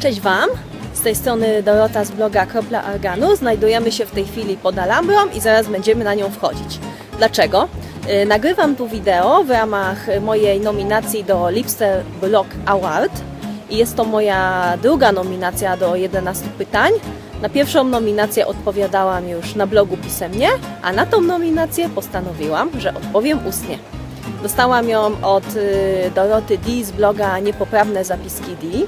Cześć Wam! Z tej strony Dorota z bloga Kropla Arganu. Znajdujemy się w tej chwili pod Alhambra i zaraz będziemy na nią wchodzić. Dlaczego? Yy, Nagrywam tu wideo w ramach mojej nominacji do Lipster Blog Award i jest to moja druga nominacja do 11 pytań. Na pierwszą nominację odpowiadałam już na blogu pisemnie, a na tą nominację postanowiłam, że odpowiem ustnie. Dostałam ją od y, Doroty D z bloga Niepoprawne Zapiski D.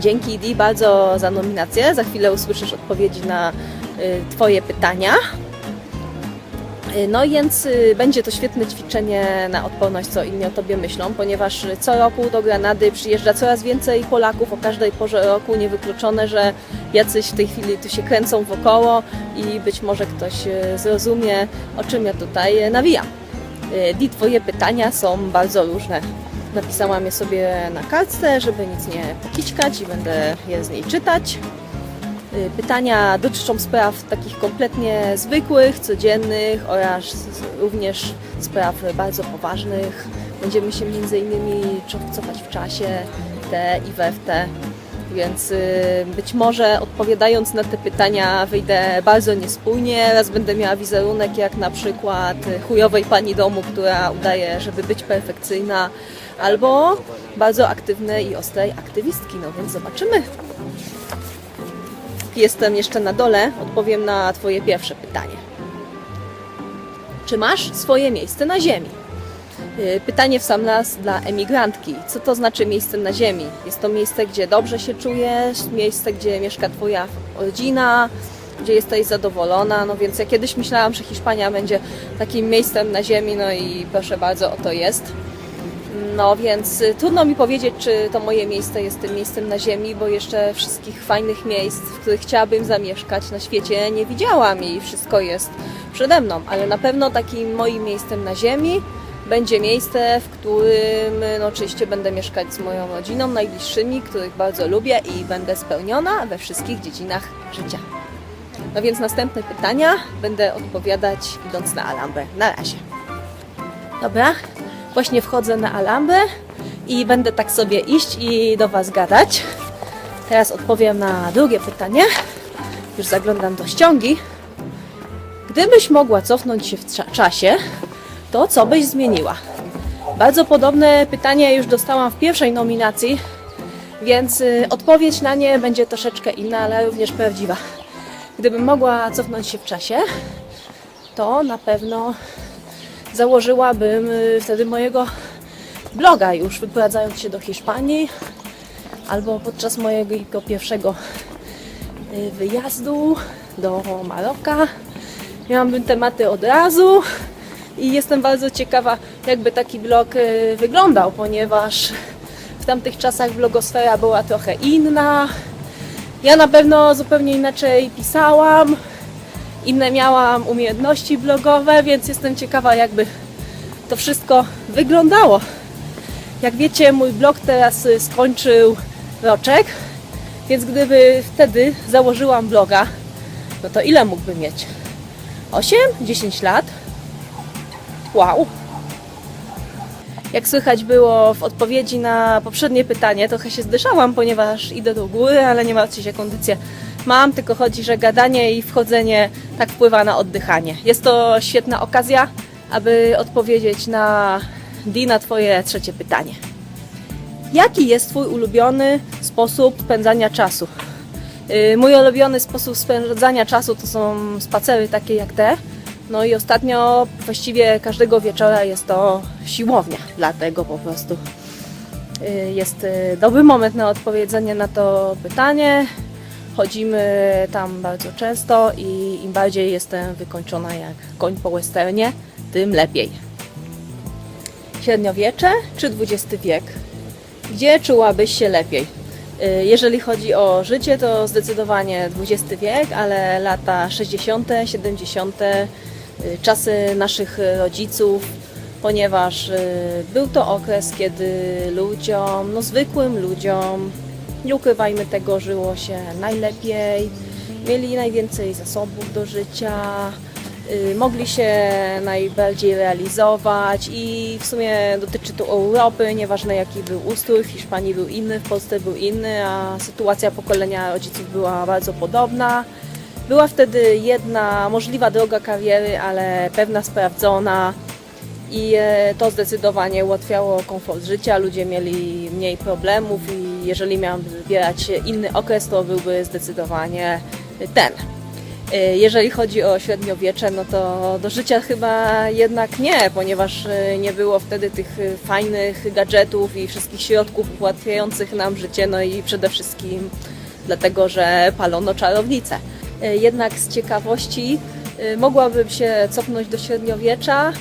Dzięki D bardzo za nominację. Za chwilę usłyszysz odpowiedzi na y, Twoje pytania. Y, No więc y, będzie to świetne ćwiczenie na odporność, co inni o Tobie myślą, ponieważ co roku do Granady przyjeżdża coraz więcej Polaków o każdej porze roku. Niewykluczone, że jacyś w tej chwili tu się kręcą wokoło i być może ktoś zrozumie, o czym ja tutaj nawijam. Di, Twoje pytania są bardzo różne. Napisałam je sobie na kartce, żeby nic nie pokićkać i będę je z niej czytać. Y, Pytania dotyczą spraw takich kompletnie zwykłych, codziennych oraz również spraw bardzo poważnych. Będziemy się między innymi cofać w czasie, te i we w te. Więc y, być może odpowiadając na te pytania wyjdę bardzo niespójnie. Raz będę miała wizerunek jak na przykład chujowej pani domu, która udaje, żeby być perfekcyjna, albo bardzo aktywnej i ostrej aktywistki. No więc zobaczymy. Jestem jeszcze na dole, odpowiem na Twoje pierwsze pytanie. Czy masz swoje miejsce na ziemi? Y, Pytanie w sam raz dla emigrantki. Co to znaczy miejsce na ziemi? Jest to miejsce, gdzie dobrze się czujesz, miejsce, gdzie mieszka Twoja rodzina, gdzie jesteś zadowolona. No więc ja kiedyś myślałam, że Hiszpania będzie takim miejscem na ziemi, no i proszę bardzo, oto jest. No więc y, trudno mi powiedzieć, czy to moje miejsce jest tym miejscem na ziemi, bo jeszcze wszystkich fajnych miejsc, w których chciałabym zamieszkać na świecie nie widziałam i wszystko jest przede mną, ale na pewno takim moim miejscem na ziemi będzie miejsce, w którym no, oczywiście będę mieszkać z moją rodziną, najbliższymi, których bardzo lubię i będę spełniona we wszystkich dziedzinach życia. No więc następne pytania będę odpowiadać idąc na Alhambę. Na razie. Dobra, właśnie wchodzę na Alhambę i będę tak sobie iść i do Was gadać. Teraz odpowiem na drugie pytanie. Już zaglądam do ściągi. Gdybyś mogła cofnąć się w cza- czasie, to co byś zmieniła? Bardzo podobne pytanie już dostałam w pierwszej nominacji, więc y, odpowiedź na nie będzie troszeczkę inna, ale również prawdziwa. Gdybym mogła cofnąć się w czasie, to na pewno założyłabym y, wtedy mojego bloga już wyprowadzając się do Hiszpanii albo podczas mojego pierwszego y, wyjazdu do Maroka. Miałabym tematy od razu i jestem bardzo ciekawa, jakby taki blog y, wyglądał, ponieważ w tamtych czasach blogosfera była trochę inna. Ja na pewno zupełnie inaczej pisałam, inne miałam umiejętności blogowe, więc jestem ciekawa, jakby to wszystko wyglądało. Jak wiecie, mój blog teraz skończył roczek, więc gdyby wtedy założyłam bloga, no to ile mógłby mieć? 8? 10 lat? Wow! Jak słychać było w odpowiedzi na poprzednie pytanie, trochę się zdyszałam, ponieważ idę do góry, ale nie martwcie się, kondycję mam, tylko chodzi, że gadanie i wchodzenie tak wpływa na oddychanie. Jest to świetna okazja, aby odpowiedzieć na Di na Twoje trzecie pytanie. Jaki jest Twój ulubiony sposób spędzania czasu? Yy, Mój ulubiony sposób spędzania czasu to są spacery takie jak te. No i ostatnio właściwie każdego wieczora jest to siłownia, dlatego po prostu yy, jest yy, dobry moment na odpowiedzenie na to pytanie. Chodzimy tam bardzo często i im bardziej jestem wykończona jak koń po westernie, tym lepiej. Średniowiecze czy XX wiek? Gdzie czułabyś się lepiej? Y, Jeżeli chodzi o życie, to zdecydowanie XX wiek, ale lata 60., 70., y, czasy naszych rodziców, ponieważ y, był to okres, kiedy ludziom, no zwykłym ludziom, nie ukrywajmy tego, żyło się najlepiej, mieli najwięcej zasobów do życia, y, mogli się najbardziej realizować i w sumie dotyczy to Europy, nieważne jaki był ustrój, w Hiszpanii był inny, w Polsce był inny, a sytuacja pokolenia rodziców była bardzo podobna. Była wtedy jedna możliwa droga kariery, ale pewna sprawdzona i e, to zdecydowanie ułatwiało komfort życia, ludzie mieli mniej problemów i jeżeli miałam wybierać inny okres, to byłby zdecydowanie ten. E, Jeżeli chodzi o średniowiecze, no to do życia chyba jednak nie, ponieważ e, nie było wtedy tych fajnych gadżetów i wszystkich środków ułatwiających nam życie, no i przede wszystkim dlatego, że palono czarownice. E, Jednak z ciekawości mogłabym się cofnąć do średniowiecza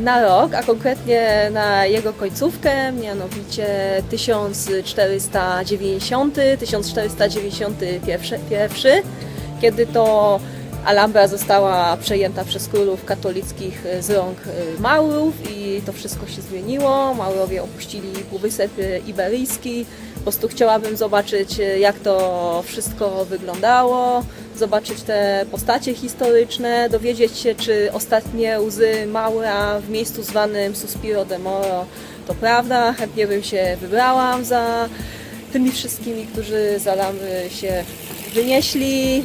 na rok, a konkretnie na jego końcówkę, mianowicie 1490, 1491, kiedy to Alhambra została przejęta przez królów katolickich z rąk y, Maurów i to wszystko się zmieniło. Maurowie opuścili Półwysep Iberyjski. Po prostu chciałabym zobaczyć, y, jak to wszystko wyglądało, zobaczyć te postacie historyczne, dowiedzieć się, czy ostatnie łzy Maura w miejscu zwanym Suspiro de Moro to prawda. Chętnie bym się wybrałam za tymi wszystkimi, którzy z Alhambry się wynieśli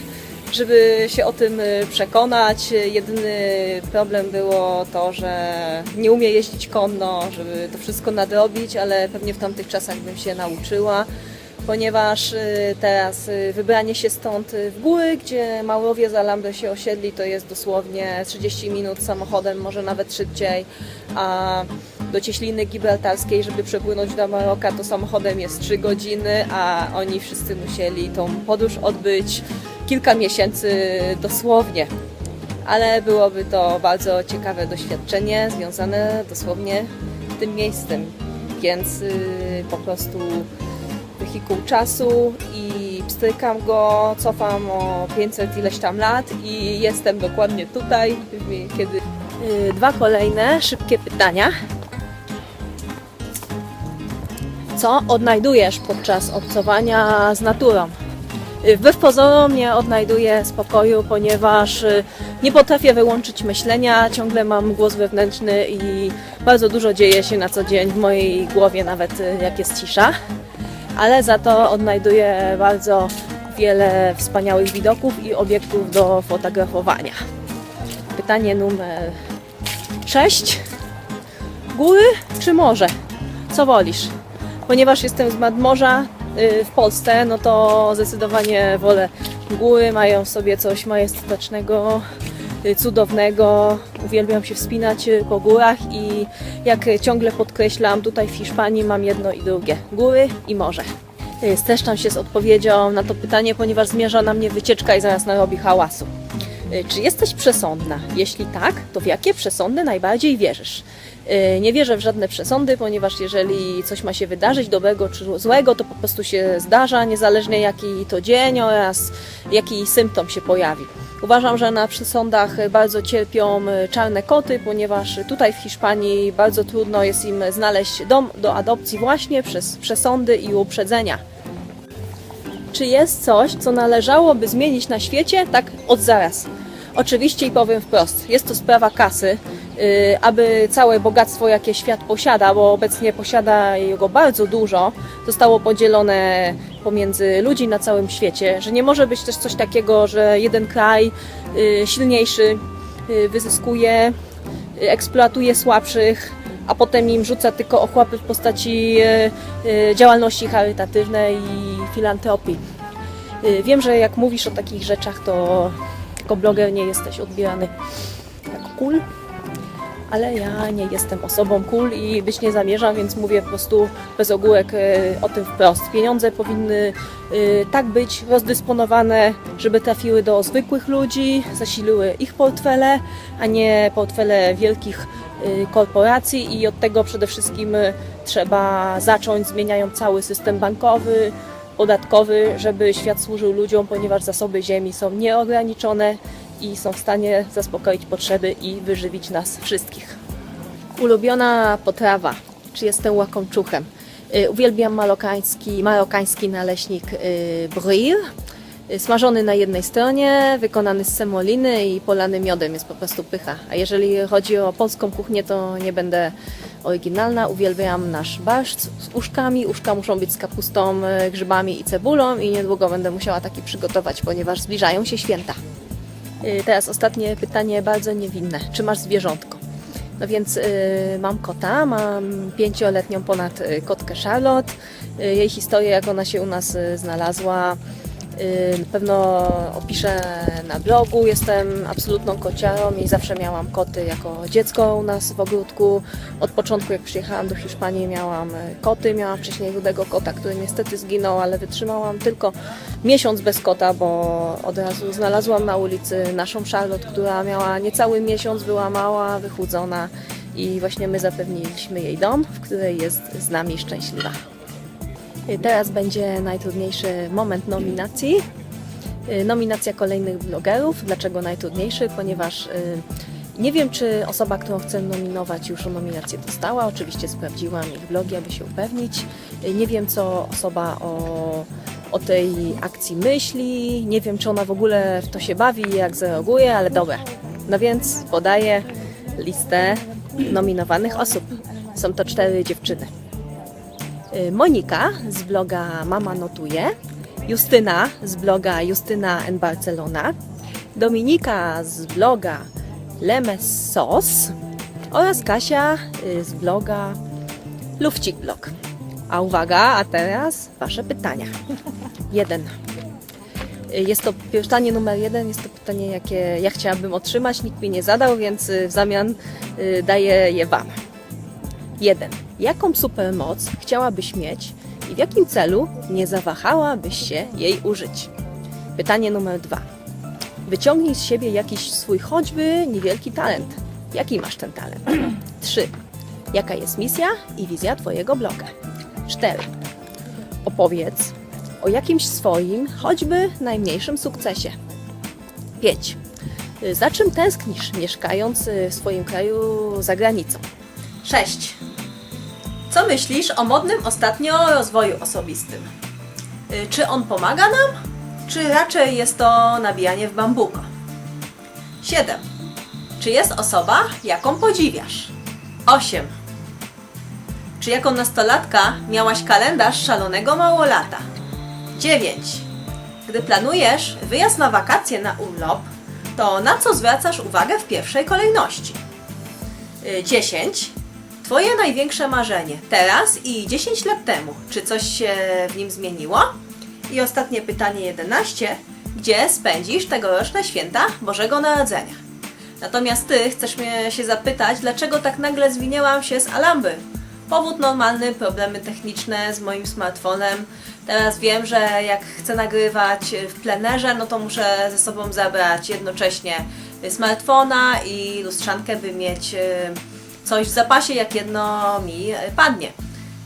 żeby się o tym y, przekonać. Jedyny problem było to, że nie umie jeździć konno, żeby to wszystko nadrobić, ale pewnie w tamtych czasach bym się nauczyła, ponieważ y, teraz y, wybranie się stąd y, w góry, gdzie Maurowie z Alhambry się osiedli, to jest dosłownie 30 minut samochodem, może nawet szybciej, a do Cieśliny Gibraltarskiej, żeby przepłynąć do Maroka, to samochodem jest 3 godziny, a oni wszyscy musieli tą podróż odbyć kilka miesięcy dosłownie. Ale byłoby to bardzo ciekawe doświadczenie związane dosłownie z tym miejscem. Więc y, po prostu wehikuł czasu i pstrykam go, cofam o 500 ileś tam lat i jestem dokładnie tutaj, kiedy... Y, Dwa kolejne szybkie pytania. Co odnajdujesz podczas obcowania z naturą? Y, Wbrew pozorom nie odnajduję spokoju, ponieważ y, nie potrafię wyłączyć myślenia, ciągle mam głos wewnętrzny i bardzo dużo dzieje się na co dzień w mojej głowie, nawet y, jak jest cisza. Ale za to odnajduję bardzo wiele wspaniałych widoków i obiektów do fotografowania. Pytanie numer 6. Góry czy morze? Co wolisz? Ponieważ jestem z nadmorza y, w Polsce, no to zdecydowanie wolę góry. Mają w sobie coś majestatycznego, y, cudownego. Uwielbiam się wspinać y, po górach i jak y, ciągle podkreślam, tutaj w Hiszpanii mam jedno i drugie. Góry i morze. Y, Streszczam się z odpowiedzią na to pytanie, ponieważ zmierza na mnie wycieczka i zaraz narobi hałasu. Y, Czy jesteś przesądna? Jeśli tak, to w jakie przesądy najbardziej wierzysz? Y, Nie wierzę w żadne przesądy, ponieważ jeżeli coś ma się wydarzyć, dobrego czy złego, to po prostu się zdarza, niezależnie jaki to dzień oraz jaki symptom się pojawi. Uważam, że na przesądach bardzo cierpią y, czarne koty, ponieważ tutaj w Hiszpanii bardzo trudno jest im znaleźć dom do adopcji właśnie przez przesądy i uprzedzenia. Czy jest coś, co należałoby zmienić na świecie tak od zaraz? Oczywiście i powiem wprost, jest to sprawa kasy, yy, aby całe bogactwo, jakie świat posiada, bo obecnie posiada jego bardzo dużo, zostało podzielone pomiędzy ludzi na całym świecie, że nie może być też coś takiego, że jeden kraj yy, silniejszy yy, wyzyskuje, eksploatuje słabszych, a potem im rzuca tylko ochłapy w postaci działalności charytatywnej i filantropii. Y, Wiem, że jak mówisz o takich rzeczach, to jako bloger nie jesteś odbierany jako cool, ale ja nie jestem osobą cool i być nie zamierzam, więc mówię po prostu bez ogórek y, o tym wprost. Pieniądze powinny y, tak być rozdysponowane, żeby trafiły do zwykłych ludzi, zasiliły ich portfele, a nie portfele wielkich y, korporacji i od tego przede wszystkim trzeba zacząć, zmieniając cały system bankowy, podatkowy, żeby świat służył ludziom, ponieważ zasoby ziemi są nieograniczone i są w stanie zaspokoić potrzeby i wyżywić nas wszystkich. Ulubiona potrawa. Czy jestem łakomczuchem? Y, Uwielbiam marokański, marokański naleśnik y, brouille. Y, Smażony na jednej stronie, wykonany z semoliny i polany miodem jest po prostu pycha. A jeżeli chodzi o polską kuchnię, to nie będę oryginalna. Uwielbiam nasz barszcz z uszkami. Uszka muszą być z kapustą, y, grzybami i cebulą i niedługo będę musiała taki przygotować, ponieważ zbliżają się święta. Y, Teraz ostatnie pytanie, bardzo niewinne. Czy masz zwierzątko? No więc y, mam kota, mam pięcioletnią ponad kotkę Charlotte. Y, jej historię, jak ona się u nas znalazła, na pewno opiszę na blogu. Jestem absolutną kociarą i zawsze miałam koty jako dziecko u nas w ogródku. Od początku, jak przyjechałam do Hiszpanii, miałam y, koty. Miałam wcześniej rudego kota, który niestety zginął, ale wytrzymałam tylko miesiąc bez kota, bo od razu znalazłam na ulicy naszą Charlotte, która miała niecały miesiąc, była mała, wychudzona i właśnie my zapewniliśmy jej dom, w której jest z nami szczęśliwa. Y, Teraz będzie najtrudniejszy moment nominacji. Y, Nominacja kolejnych blogerów. Dlaczego najtrudniejszy? Ponieważ y, nie wiem, czy osoba, którą chcę nominować, już nominację dostała. Oczywiście sprawdziłam ich blogi, aby się upewnić. Nie wiem, co osoba o, o tej akcji myśli. Nie wiem, czy ona w ogóle w to się bawi, jak zareaguje, ale dobra. No więc podaję listę nominowanych osób. Są to cztery dziewczyny. Y, Monika z bloga Mama Notuje, Justyna z bloga Justyna and Barcelona, Dominika z bloga Lemes Sos oraz Kasia y, z bloga Lufcik Blog. A uwaga, a teraz Wasze pytania. Jeden. Y, Jest to pytanie numer jeden, jest to pytanie, jakie ja chciałabym otrzymać, nikt mi nie zadał, więc w zamian daję je Wam. 1. Jaką supermoc chciałabyś mieć i w jakim celu nie zawahałabyś się jej użyć? Pytanie numer 2. Wyciągnij z siebie jakiś swój choćby niewielki talent. Jaki masz ten talent? 3. Jaka jest misja i wizja Twojego bloga? 4. Opowiedz o jakimś swoim, choćby najmniejszym sukcesie. 5. Za czym tęsknisz, mieszkając w swoim kraju za granicą? 6. Co myślisz o modnym ostatnio rozwoju osobistym? Y, Czy on pomaga nam, czy raczej jest to nabijanie w bambuko? 7. Czy jest osoba, jaką podziwiasz? 8. Czy jako nastolatka miałaś kalendarz szalonego małolata? 9. Gdy planujesz wyjazd na wakacje na urlop, to na co zwracasz uwagę w pierwszej kolejności? Y, 10. Twoje największe marzenie teraz i 10 lat temu. Czy coś się w nim zmieniło? I ostatnie pytanie 11. Gdzie spędzisz tegoroczne święta Bożego Narodzenia? Natomiast Ty chcesz mnie się zapytać, dlaczego tak nagle zwinęłam się z Alamby? Powód normalny, problemy techniczne z moim smartfonem. Teraz wiem, że jak chcę nagrywać w plenerze, no to muszę ze sobą zabrać jednocześnie smartfona i lustrzankę, by mieć y, coś w zapasie, jak jedno mi y, padnie.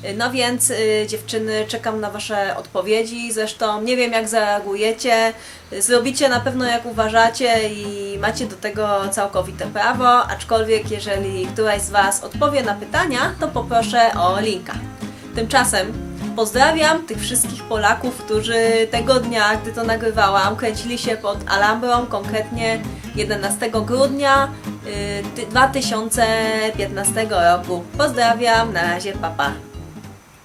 Y, No więc y, dziewczyny, czekam na Wasze odpowiedzi. Zresztą nie wiem jak zareagujecie. Zrobicie na pewno jak uważacie i macie do tego całkowite prawo, aczkolwiek jeżeli któraś z Was odpowie na pytania, to poproszę o linka. Tymczasem pozdrawiam tych wszystkich Polaków, którzy tego dnia, gdy to nagrywałam, kręcili się pod Alhambra, konkretnie 11 grudnia y, ty- 2015 roku. Pozdrawiam, na razie, papa.